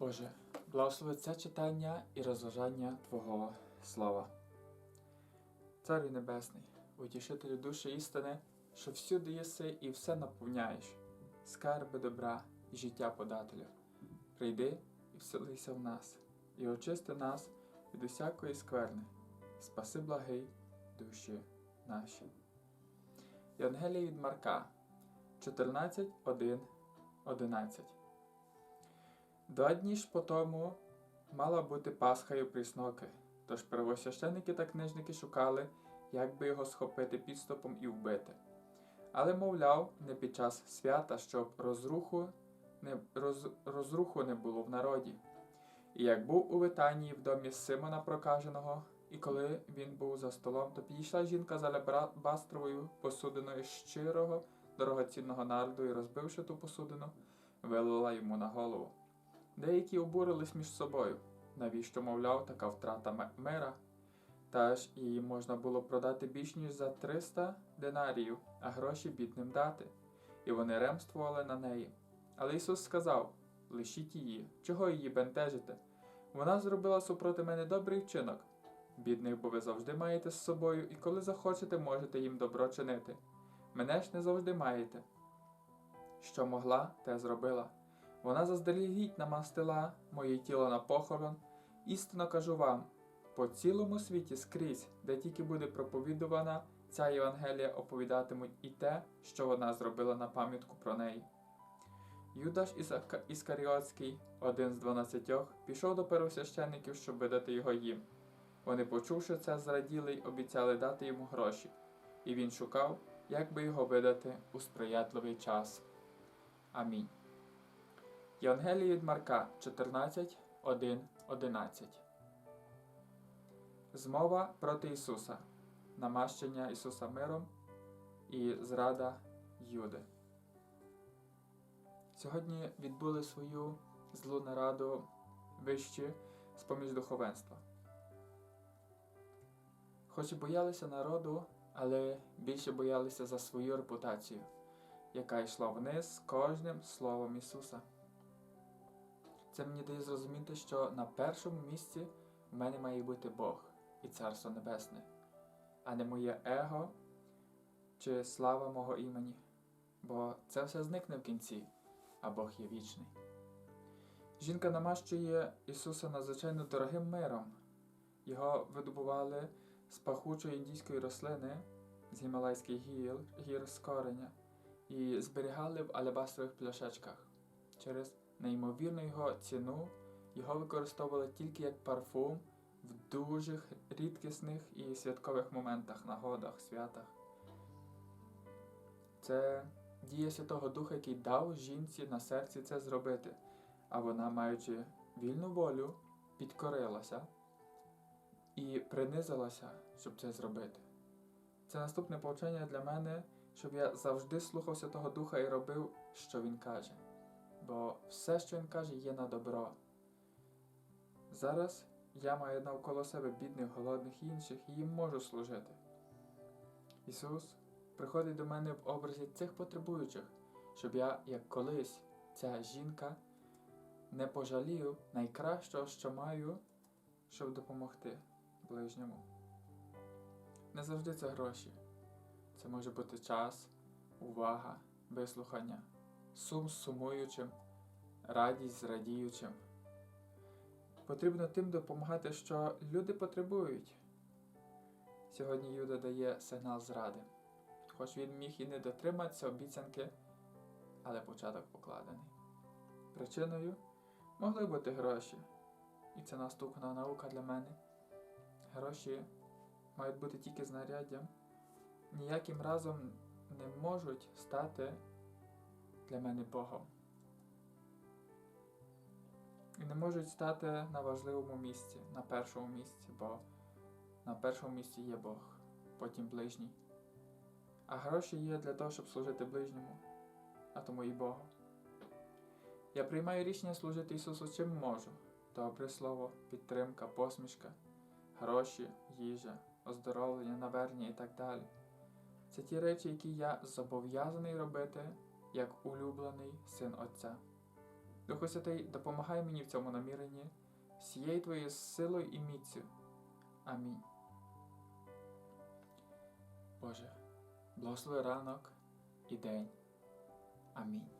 Боже, благослови це читання і розважання Твого Слова. Царю Небесний, утішителю душі істини, що всюди єси і все наповняєш, скарби добра і життя подателю. Прийди і вселися в нас, і очисти нас від усякої скверни, спаси благий душі наші. Євангелія від Марка 14, 1, 11 Два дні ж по тому мала бути Пасхою прісноки, тож первосвященники та книжники шукали, як би його схопити підступом і вбити. Але, мовляв, не під час свята, щоб розруху не, роз, розруху не було в народі. І як був у Витанії в домі Симона Прокаженого, і коли він був за столом, то підійшла жінка з алебастровою посудиною щирого, дорогоцінного нарду і, розбивши ту посудину, вилила йому на голову. Деякі обурились між собою, навіщо, мовляв, така втрата мира. Та ж її можна було продати більш ніж за 300 динаріїв, а гроші бідним дати. І вони ремствували на неї. Але Ісус сказав: Лишіть її, чого її бентежите? Вона зробила супроти мене добрий вчинок. Бідних, бо ви завжди маєте з собою, і коли захочете, можете їм добро чинити. Мене ж не завжди маєте. Що могла, те зробила. Вона заздалегідь намастила моє тіло на похорон. Істинно кажу вам, по цілому світі скрізь, де тільки буде проповідувана, ця Євангелія оповідатимуть і те, що вона зробила на пам'ятку про неї. Юдаш Іскаріотський, один з дванадцятьох, пішов до первосвященників, щоб видати його їм. Вони, почувши це, зраділи й обіцяли дати йому гроші, і він шукав, як би його видати у сприятливий час. Амінь. Євангеліє від Марка 14, 1, 11. Змова проти Ісуса. Намащення Ісуса миром і зрада Юди. Сьогодні відбули свою злу нараду вищі з поміж духовенства. Хоч і боялися народу, але більше боялися за свою репутацію, яка йшла вниз з кожним словом Ісуса. Це мені дає зрозуміти, що на першому місці в мене має бути Бог і Царство Небесне, а не моє его чи слава мого імені, бо це все зникне в кінці, а Бог є вічний. Жінка намащує Ісуса надзвичайно дорогим миром. Його видобували з пахучої індійської рослини з гімалайських гір, гір з кореня і зберігали в алебастрових пляшечках. Через неймовірну його ціну його використовували тільки як парфум в дуже рідкісних і святкових моментах, нагодах, святах. Це дія Святого Духа, який дав жінці на серці це зробити, а вона, маючи вільну волю, підкорилася і принизилася, щоб це зробити. Це наступне повчення для мене, щоб я завжди слухав Святого Духа і робив, що Він каже. Бо все, що він каже, є на добро. Зараз я маю навколо себе бідних, голодних і інших, і їм можу служити. Ісус приходить до мене в образі цих потребуючих, щоб я, як колись, ця жінка, не пожалів найкращого, що маю, щоб допомогти ближньому. Не завжди це гроші. Це може бути час, увага, вислухання, сум сумуючим, радість з радіючим. Потрібно тим допомагати, що люди потребують. Сьогодні Юда дає сигнал зради. Хоч він міг і не дотриматися обіцянки, але початок покладений. Причиною могли бути гроші, і це наступна наука для мене. Гроші мають бути тільки знаряддям, ніяким разом не можуть стати для мене Богом. І не можуть стати на важливому місці, на першому місці, бо на першому місці є Бог, потім ближній. А гроші є для того, щоб служити ближньому, а тому і Богу. Я приймаю рішення служити Ісусу чим можу. Добре слово, підтримка, посмішка, гроші, їжа, оздоровлення, навернення і так далі. Це ті речі, які я зобов'язаний робити як улюблений син Отця. Духу Святий, допомагай мені в цьому наміренні, всією твоєю силою і міцю. Амінь. Боже, благослови ранок і день. Амінь.